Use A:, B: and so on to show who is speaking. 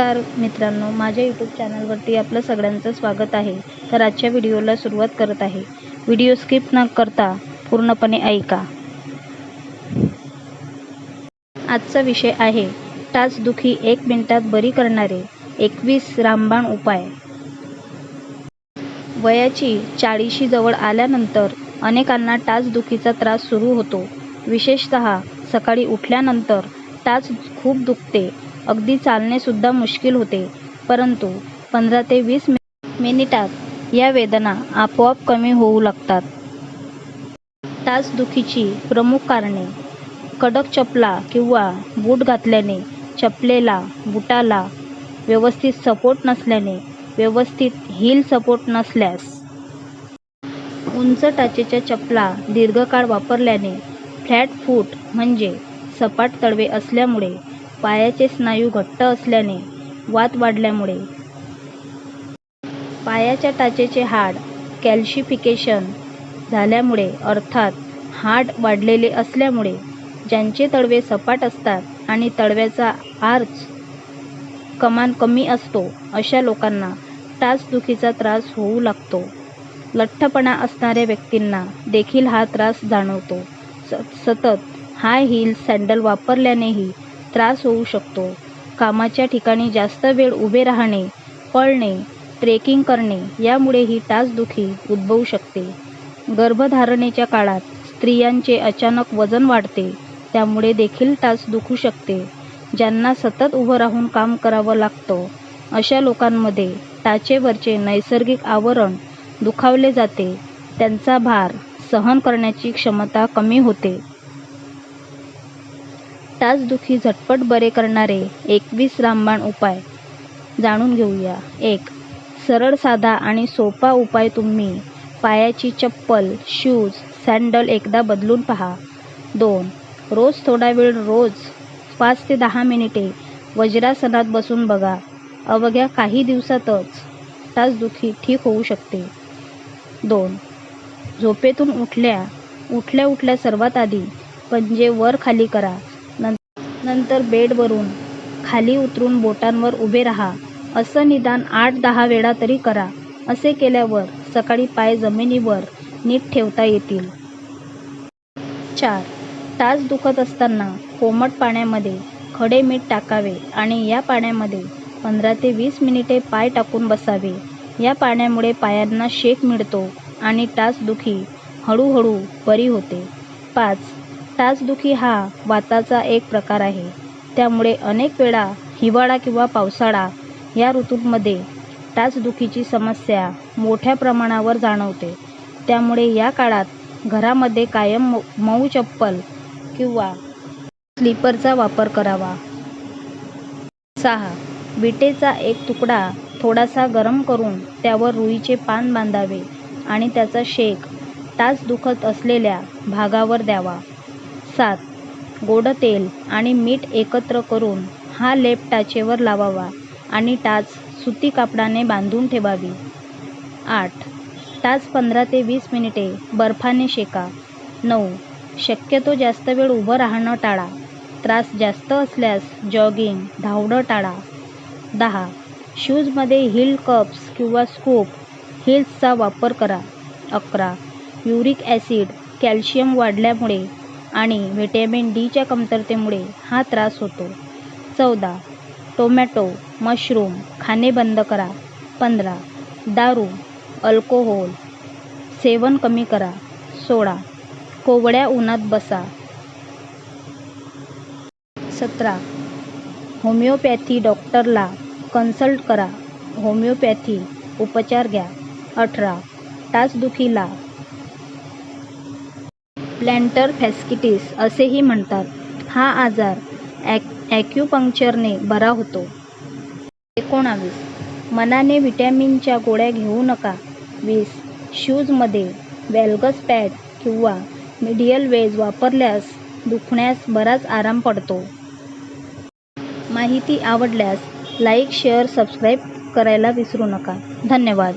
A: नमस्कार मित्रांनो माझ्या यूट्यूब चॅनलवरती आपलं सगळ्यांचं स्वागत आहे. तर आजच्या व्हिडिओला सुरुवात करत आहे. व्हिडिओ स्किप न करता पूर्णपणे ऐका. आजचा विषय आहे टाचदुखी एक मिनिटात बरी करणारे एकवीस रामबाण उपाय. वयाची चाळीशी जवळ आल्यानंतर अनेकांना टाचदुखीचा त्रास सुरू होतो. विशेषतः सकाळी उठल्यानंतर टाच खूप दुखते. अगदी चालणेसुद्धा मुश्किल होते. परंतु पंधरा ते वीस मिनिटात या वेदना आपोआप कमी होऊ लागतात. टाचदुखीची प्रमुख कारणे. कडक चपला किंवा बूट घातल्याने चपलेला बुटाला व्यवस्थित सपोर्ट नसल्याने व्यवस्थित हील सपोर्ट नसल्यास. उंच टाचेच्या चपला दीर्घकाळ वापरल्याने फ्लॅट फूट म्हणजे सपाट तळवे असल्यामुळे पायाचे स्नायू घट्ट असल्याने वात वाढल्यामुळे. पायाच्या टाचेचे हाड कॅल्शिफिकेशन झाल्यामुळे अर्थात हाड वाढलेले असल्यामुळे ज्यांचे तळवे सपाट असतात आणि तळव्याचा आर्च कमान कमी असतो अशा लोकांना टाचदुखीचा त्रास होऊ लागतो. लठ्ठपणा असणाऱ्या व्यक्तींना देखील हा त्रास जाणवतो. स सतत हाय हील सँडल वापरल्यानेही त्रास होऊ शकतो. कामाच्या ठिकाणी जास्त वेळ उभे राहणे पळणे ट्रेकिंग करणे यामुळे ही टाचदुखी उद्भवू शकते. गर्भधारणेच्या काळात स्त्रियांचे अचानक वजन वाढते त्यामुळे देखील टाच दुखू शकते. ज्यांना सतत उभं राहून काम करावं लागतं अशा लोकांमध्ये टाचेवरचे नैसर्गिक आवरण दुखावले जाते. त्यांचा भार सहन करण्याची क्षमता कमी होते. टाचदुखी झटपट बरे करणारे एकवीस रामबाण उपाय. जाणून घेऊया. एक सरळ साधा आणि सोपा उपाय तुम्ही पायाची चप्पल शूज सँडल एकदा बदलून पहा. दोन रोज थोडा वेळ रोज पाच ते दहा मिनिटे वज्रासनात बसून बघा. अवघ्या काही दिवसातच टाचदुखी ठीक होऊ शकते. दोन झोपेतून उठल्या उठल्या उठल्या सर्वात आधी पंजे वर खाली करा. नंतर बेडवरून खाली उतरून बोटांवर उभे राहा. असं निदान आठ दहा वेळा तरी करा. असे केल्यावर सकाळी पाय जमिनीवर नीट ठेवता येतील. चार. टाच दुखत असताना कोमट पाण्यामध्ये खडे मीठ टाकावे आणि या पाण्यामध्ये पंधरा ते वीस मिनिटे पाय टाकून बसावे. या पाण्यामुळे पायांना शेक मिळतो आणि टाचदुखी हळूहळू बरी होते. पाच. टाचदुखी हा वाताचा एक प्रकार आहे. त्यामुळे अनेक वेळा हिवाळा किंवा पावसाळा या ऋतूंमध्ये टाचदुखीची समस्या मोठ्या प्रमाणावर जाणवते. त्यामुळे या काळात घरामध्ये कायम मऊ चप्पल किंवा स्लीपरचा वापर करावा. सहा. विटेचा एक तुकडा थोडासा गरम करून त्यावर रुईचे पान बांधावे आणि त्याचा शेक टाच दुखत असलेल्या भागावर द्यावा. सात. गोड तेल आणि मीठ एकत्र करून हा लेप टाचेवर लावावा आणि टाच सुती कापडाने बांधून ठेवावी. आठ. टाच पंधरा ते वीस मिनिटे बर्फाने शेका. नऊ. शक्यतो जास्त वेळ उभं राहणं टाळा. त्रास जास्त असल्यास जॉगिंग धावणं टाळा. दहा. शूजमध्ये हिल कप्स किंवा स्कूप हिल्सचा वापर करा. अकरा. युरिक ॲसिड कॅल्शियम वाढल्यामुळे आणि व्हिटॅमिन डीच्या कमतरतेमुळे हा त्रास होतो. चौदा. टोमॅटो मशरूम खाणे बंद करा. पंधरा. दारू अल्कोहोल. सेवन कमी करा. सोळा. कोवळ्या उन्हात बसा. सतरा. होमिओपॅथी डॉक्टरला कन्सल्ट करा. होमिओपॅथी उपचार घ्या. अठरा. टाचदुखीला प्लॅन्टर फॅस्किटिस असेही म्हणतात. हा आजार ॲक ॲक्युपंक्चरने बरा होतो. एकोणावीस. मनाने व्हिटॅमिनच्या गोळ्या घेऊ नका. वीस. शूजमध्ये वेल्गस पॅड किंवा मिडियल वेज वापरल्यास दुखण्यास बराच आराम पडतो. माहिती आवडल्यास लाईक शेअर सबस्क्राईब करायला विसरू नका. धन्यवाद.